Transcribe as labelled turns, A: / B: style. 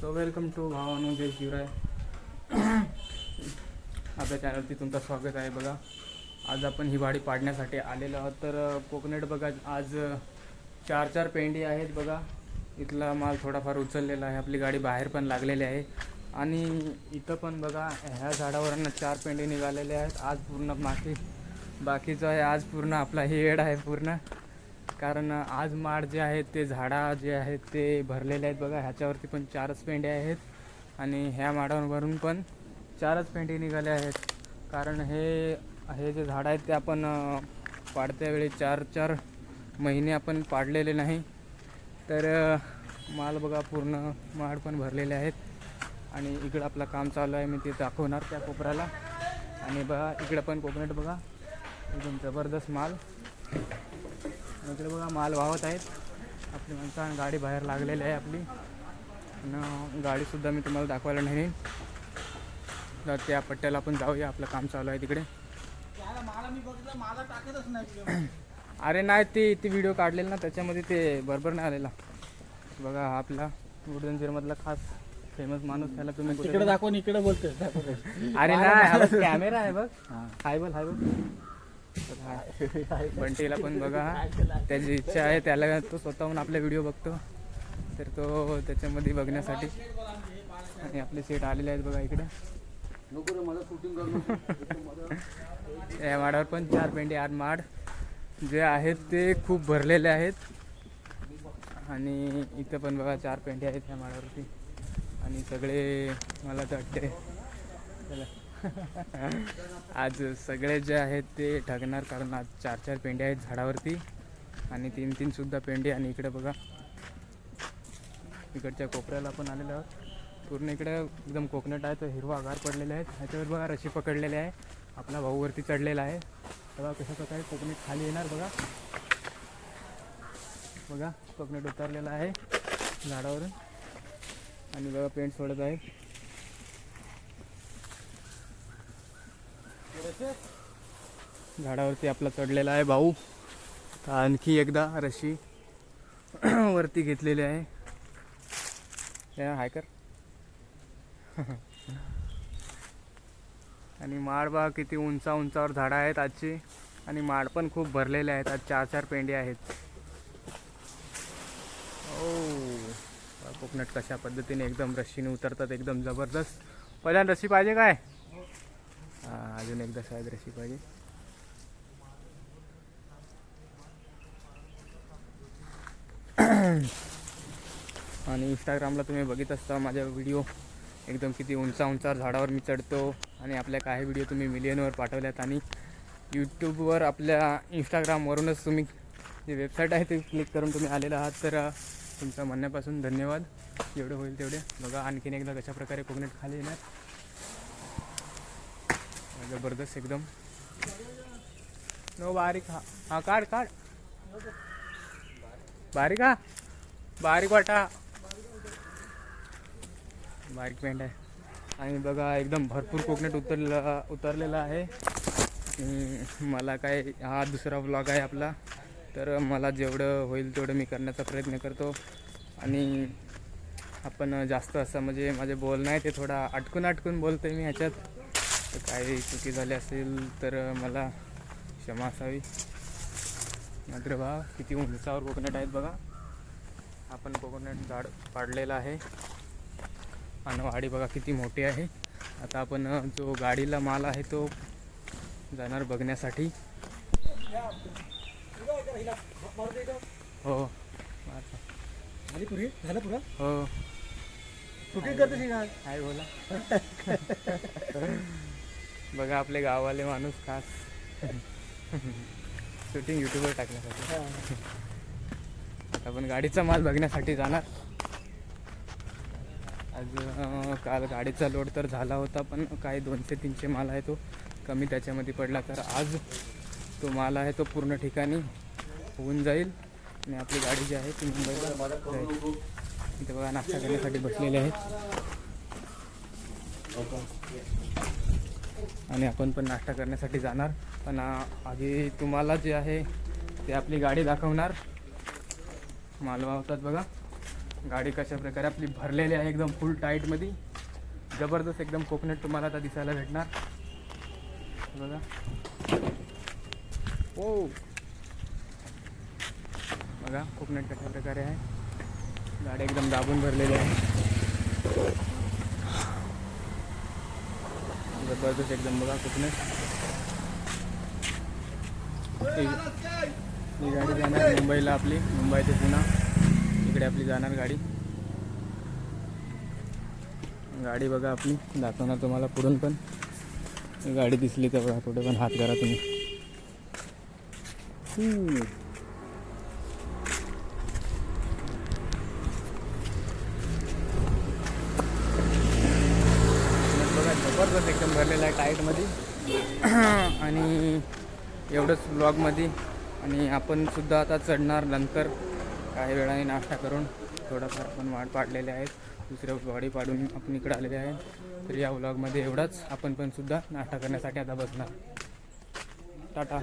A: So welcome to भावानू जय शिवराय आपल्या चॅनलवरती तुमचं स्वागत आहे बघा. आज आपण ही वाडी पाडण्यासाठी आलेलो आहोत. तर कोकणेट कोकोनट बघा आज चार चार पेंडी आहेत बघा. इथला माल थोडाफार उचललेला आहे. आपली गाडी बाहेर पण लागलेली आहे. आणि इथं पण बघा ह्या झाडावरनं चार पेंडी निघालेले आहेत. आज पूर्ण बाकी बाकीचं आहे. आज पूर्ण आपला हे एड आहे पूर्ण. कारण आज माड जे आहेत ते झाडा जे आहेत ते भरलेले आहेत बघा. ह्याच्यावरती पण चारच पेंडे आहेत आणि ह्या माडावरून पण चारच पेंडे निघाले आहेत. कारण हे हे जे झाड आहेत ते आपण पाडत्या वेळी चार चार महिने आपण पाडलेले नाही. तर माल बघा पूर्ण माड पण भरलेले आहेत. आणि इकडं आपलं काम चालू आहे मी ते दाखवणार त्या कोपऱ्याला. आणि बघा इकडं पण कोकनट बघा. एकदम जबरदस्त माल. इकडे बघा माल वाहत आहेत. आपली माणसं आणि गाडी बाहेर लागलेली आहे आपली. आणि गाडीसुद्धा मी तुम्हाला दाखवायला नाही तर त्या पट्ट्याला आपण जाऊया आपलं काम चालू आहे तिकडे. अरे नाही ते ती व्हिडिओ काढलेला ना त्याच्यामध्ये ते बरोबर नाही आलेला. बघा हा आपला मधला खास फेमस माणूस त्याला तुम्ही
B: तिकडे दाखवून इकडे बोलतोय.
A: अरे नाही कॅमेरा आहे बघ. हाय बोल हाय बोल. तर हा. बंटीला पण बघा. त्याची इच्छा आहे त्याला तो स्वतःहून आपला व्हिडिओ बघतो. तर तो त्याच्यामध्ये बघण्यासाठी. आणि आपले सेट आलेले आहेत बघा इकडे. या माडावर पण चार पेंडे आठ माड. जे आहेत ते खूप भरलेले आहेत. आणि इथं पण बघा चार पेंडे आहेत या माडावरती. आणि सगळे मला तर वाटते. चला. आज सगळे जे आहेत ते ठगणार कारण आज चार चार पेंडे आहेत झाडावरती आणि तीन तीन सुद्धा पेंडे आणि इकडे बघा इकडच्या कोपऱ्याला पण आलेलो आहोत. पूर्ण इकडे एकदम कोकणट आहे तर हिरवा आगार पडलेले आहेत. ह्याच्यावर बघा रशी पकडलेली आहे. आपला भाऊ वरती चढलेला आहे. बघा कशा प्रकारे कोकणीत खाली येणार बघा. बघा कोकणट उतरलेला आहे झाडावरून. आणि बघा पेंट सोडत आहे झाडावरती आपला चढलेला आहे भाऊ. आणखी एकदा रशी वरती घेतलेली आहे. हे हाय कर. आणि माड बघा किती उंचा उंचावर झाडं आहेत आजची. आणि माड पण खूप भरलेले आहेत. आज चार चार पेंडे आहेत. ओ कोकनट कोकणट कशा पद्धतीने एकदम रशीने उतरतात. एकदम जबरदस्त. पहिल्यांदा रशी पाहिजे काय? अजून एकदा शायद रशी पाहिजे. आणि इंस्टाग्रामला तुम्ही बघित असता माझ्या व्हिडिओ एकदम किती उंचा उंचावर झाडावर मी चढतो आणि आपल्या काही व्हिडिओ तुम्ही मिलियनवर पाठवल्यात. आणि यूट्यूबवर आपल्या इंस्टाग्रामवरूनच तुम्ही जे वेबसाईट आहे ते क्लिक करून तुम्ही आलेला आहात. तर तुमचा तुमचं म्हणण्यापासून धन्यवाद. जेवढे होईल तेवढे बघा. आणखीन एकदा कशाप्रकारे प्रकारे खाली येणार. जबरदस्त एकदम. नो बारीक हा. हा काढ काढ. बारीक हा. बारीक वाटा. बारीक पेंट आहे. आणि बघा एकदम भरपूर कोकनेट उतरलेला उतरलेला आहे. मला काय हा दुसरा व्लॉग आहे आपला. तर मला जेवढं होईल तेवढं मी करण्याचा प्रयत्न करतो. आणि आपण जास्त असं म्हणजे माझे बोलणं आहे ते थोडा अटकून अटकून बोलतो आहे मी ह्याच्यात. तर काही चुकी झाली असेल तर मला क्षमा असावी. मात्र बा किती उंचावर कोकोनट आहेत बघा. आपण कोकोनट झाड पाडलेलं आहे. आणि वाडी बघा किती मोठी आहे. आता आपण जो गाडीला माल आहे तो जाणार बघण्यासाठी. हो.
B: झाली पुरी?
A: हो.
B: करते काय
A: बोला? बघा आपले गाववाले माणूस खास. शूटिंग युट्यूबवर टाकण्यासाठी. आता आपण गाडीचा माल बघण्यासाठी जाणार. आज काल गाडीचा लोड तर झाला होता पण काही दोनशे तीनशे माल आहे तो. कमी त्याच्यामध्ये पडला तर आज तो माल आहे तो पूर्ण ठिकाणी होऊन जाईल. आणि आपली गाडी जी आहे ती मुंबईला जाईल. इथे बघा नाश्ता करण्यासाठी बसलेले आहेत. आणि आपण पण नाश्ता करण्यासाठी जाणार. पण आधी तुम्हाला जे आहे ते आपली गाडी दाखवणार. मालवा होतात बघा. गाडी कशा प्रकारे आपली भरलेली आहे एकदम फुल टाईटमध्ये जबरदस्त एकदम कोकोनट तुम्हाला आता दिसायला भेटणार. बघा. ओ बघा कोकोनट कशा प्रकारे आहे. गाडी एकदम दाबून भरलेली आहे. जबरदस्त एकदम बघा कुठूनच. ही गाडी जाणार मुंबईला आपली मुंबई ते पुणा. इकडे आपली जाणार गाडी. गाडी बघा आपली दाखवणार तुम्हाला पुढून पण. गाडी दिसली तर बघा कुठे पण हात करा तुम्ही. हम्म. एकदम भरलेला आहे टाईटमध्ये. आणि एवढंच ब्लॉगमध्ये. आणि आपणसुद्धा आता चढणार नंतर काही वेळाने नाश्ता करून थोडाफार आपण वाट पाडलेले आहेत. दुसऱ्या गाडी पाडून आपण इकडे आलेले आहेत तर या ब्लॉगमध्ये एवढाच. आपण पण सुद्धा नाश्ता करण्यासाठी आता बसणार. टाटा.